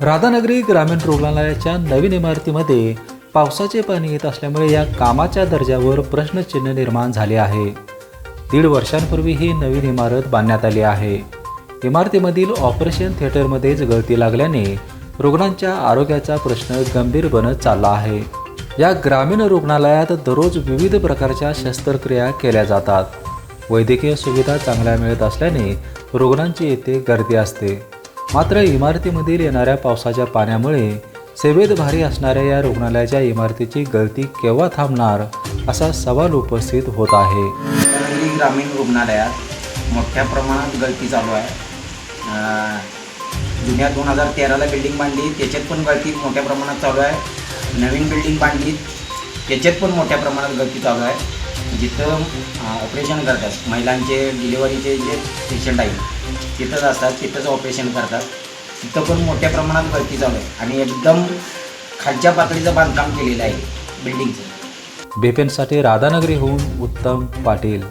राधानगरी ग्रामीण रुग्णालयाच्या नवीन इमारतीमध्ये पावसाचे पाणी येत असल्यामुळे या कामाच्या दर्जावर प्रश्नचिन्ह निर्माण झाले आहे. दीड वर्षांपूर्वी ही नवीन इमारत बांधण्यात आली आहे. इमारतीमधील ऑपरेशन थिएटरमध्येच गळती लागल्याने रुग्णांच्या आरोग्याचा प्रश्न गंभीर बनत चालला आहे. या ग्रामीण रुग्णालयात दररोज विविध प्रकारच्या शस्त्रक्रिया केल्या जातात. वैद्यकीय सुविधा चांगल्या मिळत असल्याने रुग्णांची येथे गर्दी असते. मात्र इमारतीमधील येणाऱ्या पावसाच्या पाण्यामुळे सेवेत भारी असणाऱ्या या रुग्णालयाच्या इमारतीची गळती केव्हा थांबणार असा सवाल उपस्थित होत आहे. ग्रामीण रुग्णालयात मोठ्या प्रमाणात गळती चालू आहे. जुन्या दोन हजार तेराला बिल्डिंग बांधली त्याच्यात पण गळती मोठ्या प्रमाणात चालू आहे. नवीन बिल्डिंग बांधली त्याच्यात पण मोठ्या प्रमाणात गळती चालू आहे. जिथं ऑपरेशन करतात महिलांचे डिलिव्हरीचे जे पेशंट आहेत तिथंच असतात तिथंच ऑपरेशन करतात. तिथं पण मोठ्या प्रमाणात गळती चालू आहे. आणि एकदम खालच्या पातळीचं बांधकाम केलेलं आहे बिल्डिंगचं बेपेनसाठी राधानगरीहून उत्तम पाटील.